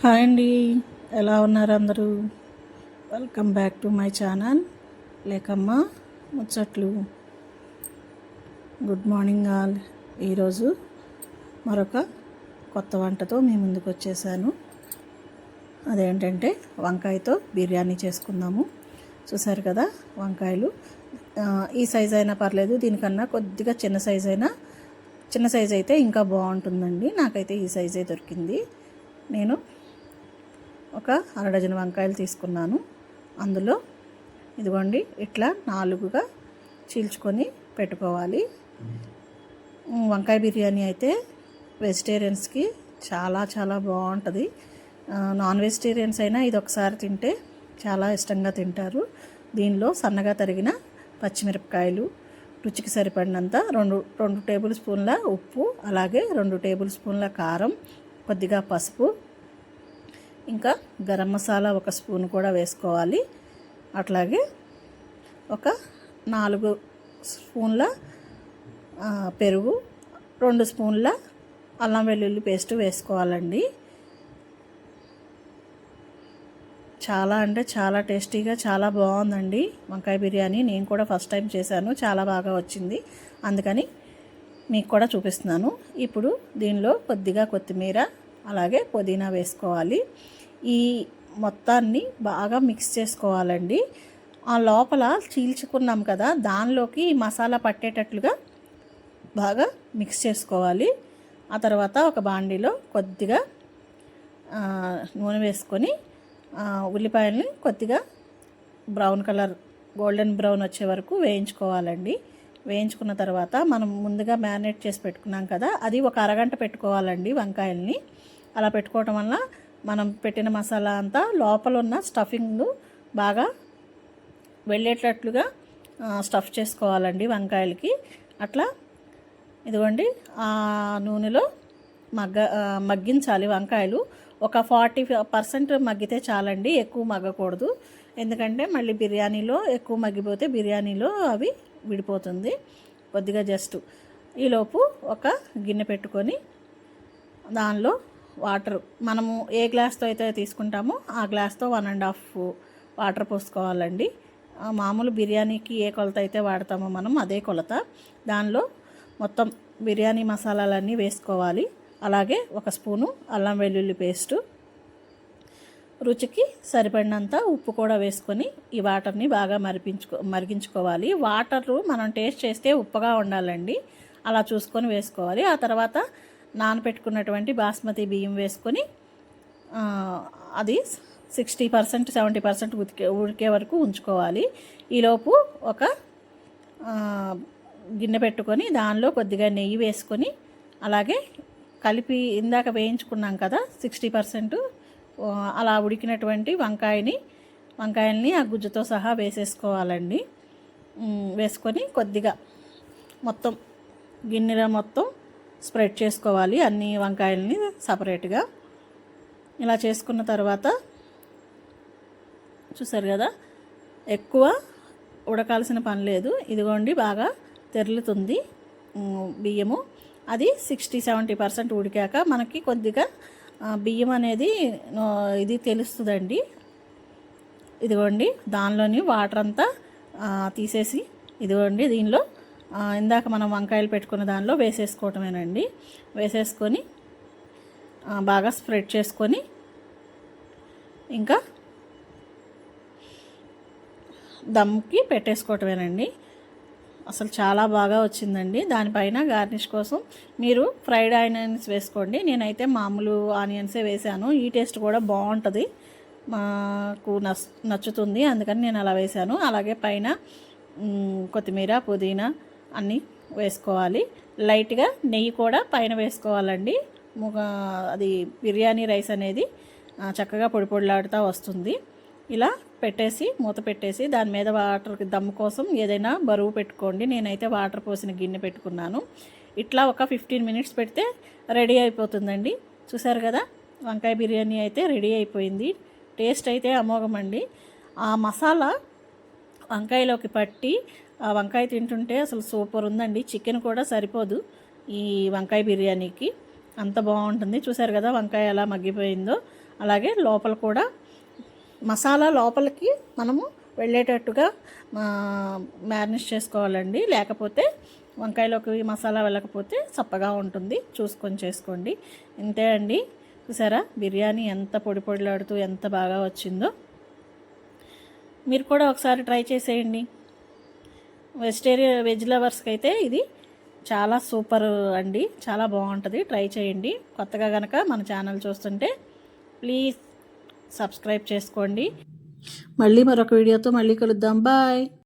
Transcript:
Hi అండి. ఎలా ఉన్నారు అందరూ? Welcome back to my channel లేకమ్మ ముచ్చట్లు గుడ్ మార్నింగ్ ఆల్ ఈరోజు మరొక కొత్త వంటతో మీ ముందుకు వచ్చేసాను. అదేంటంటే వంకాయతో బిర్యానీ చేసుకుందాము. చూసారు కదా వంకాయలు? ఈ సైజ్ అయినా పర్లేదు దీనికన్నా కొద్దిగా చిన్న సైజ్ అయినా చిన్న సైజ్ అయితే ఇంకా బాగుంటుందండి. నాకైతే ఈ సైజే దొరికింది. నేను ఒక అర డజన్ వంకాయలు తీసుకున్నాను. అందులో ఇదిగోండి ఇట్లా నాలుగుగా చీల్చుకొని పెట్టుకోవాలి. వంకాయ బిర్యానీ అయితే వెజిటేరియన్స్కి చాలా చాలా బాగుంటుంది. నాన్ వెజిటేరియన్స్ అయినా ఇది ఒకసారి తింటే చాలా ఇష్టంగా తింటారు. దీనిలో సన్నగా తరిగిన పచ్చిమిరపకాయలు రుచికి సరిపడినంత రెండు రెండు టేబుల్ స్పూన్ల ఉప్పు అలాగే రెండు టేబుల్ స్పూన్ల కారం కొద్దిగా పసుపు ఇంకా గరం మసాలా ఒక స్పూన్ కూడా వేసుకోవాలి. అట్లాగే ఒక నాలుగు స్పూన్ల పెరుగు రెండు స్పూన్ల అల్లం వెల్లుల్లి పేస్ట్ వేసుకోవాలండి. చాలా అంటే చాలా టేస్టీగా చాలా బాగుందండి వంకాయ బిర్యానీ. నేను కూడా ఫస్ట్ టైం చేశాను చాలా బాగా వచ్చింది. అందుకని మీకు కూడా చూపిస్తున్నాను. ఇప్పుడు దీనిలో కొద్దిగా కొత్తిమీర అలాగే పుదీనా వేసుకోవాలి. ఈ మొత్తాన్ని బాగా మిక్స్ చేసుకోవాలండి. ఆ లోపల చీల్చుకున్నాం కదా దానిలోకి ఈ మసాలా పట్టేటట్లుగా బాగా మిక్స్ చేసుకోవాలి. ఆ తర్వాత ఒక బాండీలో కొద్దిగా నూనె వేసుకొని ఉల్లిపాయల్ని కొద్దిగా బ్రౌన్ కలర్ గోల్డెన్ బ్రౌన్ వచ్చే వరకు వేయించుకోవాలండి. వేయించుకున్న తర్వాత మనం ముందుగా మ్యారినేట్ చేసి పెట్టుకున్నాం కదా అది ఒక అరగంట పెట్టుకోవాలండి వంకాయల్ని. అలా పెట్టుకోవటం వల్ల మనం పెట్టిన మసాలా అంతా లోపల ఉన్న స్టఫింగ్ బాగా వెళ్ళేటట్లుగా స్టఫ్ చేసుకోవాలండి వంకాయలకి. అట్లా ఇదిగోండి ఆ నూనెలో మగ్గ మగ్గించాలి వంకాయలు. ఒక ఫార్టీ పర్సెంట్ మగ్గితే చాలండి ఎక్కువ మగ్గకూడదు. ఎందుకంటే మళ్ళీ బిర్యానీలో ఎక్కువ మగ్గిపోతే బిర్యానీలో అవి విడిపోతుంది. కొద్దిగా జస్ట్ ఈలోపు ఒక గిన్నె పెట్టుకొని దానిలో వాటర్. మనము ఏ గ్లాస్తో అయితే తీసుకుంటామో ఆ గ్లాస్తో వన్ అండ్ హాఫ్ వాటర్ పోసుకోవాలండి. మామూలు బిర్యానీకి ఏ కొలత అయితే వాడతామో మనం అదే కొలత. దానిలో మొత్తం బిర్యానీ మసాలాలన్నీ వేసుకోవాలి. అలాగే ఒక స్పూను అల్లం వెల్లుల్లి పేస్టు. రుచికి సరిపడినంత ఉప్పు కూడా వేసుకొని ఈ వాటర్ని బాగా మరిపించుకో మరిగించుకోవాలి. వాటర్ మనం టేస్ట్ చేస్తే ఉప్పుగా ఉండాలండి. అలా చూసుకొని వేసుకోవాలి. ఆ తర్వాత నానపెట్టుకున్నటువంటి బాస్మతి బియ్యం వేసుకొని అది సిక్స్టీ పర్సెంట్ సెవెంటీ పర్సెంట్ ఉతికే ఉడికే వరకు ఉంచుకోవాలి. ఈలోపు ఒక గిన్నె పెట్టుకొని దానిలో కొద్దిగా నెయ్యి వేసుకొని అలాగే కలిపి ఇందాక వేయించుకున్నాం కదా సిక్స్టీ పర్సెంట్ అలా ఉడికినటువంటి వంకాయని వంకాయల్ని ఆ గుజ్జుతో సహా వేసేసుకోవాలండి. వేసుకొని కొద్దిగా మొత్తం గిన్నెలో మొత్తం స్ప్రెడ్ చేసుకోవాలి అన్ని వంకాయల్ని సపరేట్గా. ఇలా చేసుకున్న తర్వాత చూసారు కదా ఎక్కువ ఉడకాల్సిన పని లేదు. ఇదిగోండి బాగా తెరులుతుంది బియ్యము. అది సిక్స్టీ సెవెంటీ పర్సెంట్ ఉడికాక మనకి కొద్దిగా బియ్యం అనేది ఇది తెలుస్తుందండి. ఇదిగోండి దానిలోని వాటర్ అంతా తీసేసి ఇదిగోండి దీనిలో ఇందాక మనం వంకాయలు పెట్టుకున్న దానిలో వేసేసుకోవటమేనండి. వేసేసుకొని బాగా స్ప్రెడ్ చేసుకొని ఇంకా దమ్కి పెట్టేసుకోవటమేనండి. అసలు చాలా బాగా వచ్చిందండి. దానిపైన గార్నిష్ కోసం మీరు ఫ్రైడ్ ఆనియన్స్ వేసుకోండి. నేనైతే మామూలు ఆనియన్సే వేశాను. ఈ టేస్ట్ కూడా బాగుంటుంది. మాకు నచ్చుతుంది. అందుకని నేను అలా వేశాను. అలాగే పైన కొత్తిమీర పుదీనా అన్నీ వేసుకోవాలి. లైట్గా నెయ్యి కూడా పైన వేసుకోవాలండి. ముగ అది బిర్యానీ రైస్ అనేది చక్కగా పొడి పొడిలాడుతూ వస్తుంది. ఇలా పెట్టేసి మూత పెట్టేసి దాని మీద వాటర్ దమ్ము కోసం ఏదైనా బరువు పెట్టుకోండి. నేనైతే వాటర్ పోసిన గిన్నె పెట్టుకున్నాను. ఇట్లా ఒక ఫిఫ్టీన్ మినిట్స్ పెడితే రెడీ అయిపోతుందండి. చూసారు కదా? వంకాయ బిర్యానీ అయితే రెడీ అయిపోయింది. టేస్ట్ అయితే అమోఘమండి. ఆ మసాలా వంకాయలోకి పట్టి ఆ వంకాయ తింటుంటే అసలు సూపర్ ఉందండి. చికెన్ కూడా సరిపోదు ఈ వంకాయ బిర్యానీకి. అంత బాగుంటుంది. చూసారు కదా వంకాయ ఎలా మగ్గిపోయిందో. అలాగే లోపల కూడా మసాలా లోపలికి మనము వెళ్ళేటట్టుగా మ్యారినేట్ చేసుకోవాలండి. లేకపోతే వంకాయలోకి మసాలా వెళ్ళకపోతే చప్పగా ఉంటుంది. చూసుకొని చేసుకోండి. ఇంతే అండి. చూసారా? బిర్యానీ ఎంత పొడి పొడిలాడుతూ ఎంత బాగా వచ్చిందో. మీరు కూడా ఒకసారి ట్రై చేసేయండి. వెజిటేరియన్ వెజ్ లవర్స్కి అయితే ఇది చాలా సూపర్ అండి. చాలా బాగుంటుంది. ట్రై చేయండి. కొత్తగా కనుక మన ఛానల్ చూస్తుంటే ప్లీజ్ సబ్స్క్రైబ్ చేసుకోండి. మళ్ళీ మరొక వీడియోతో మళ్ళీ కలుద్దాం. బాయ్.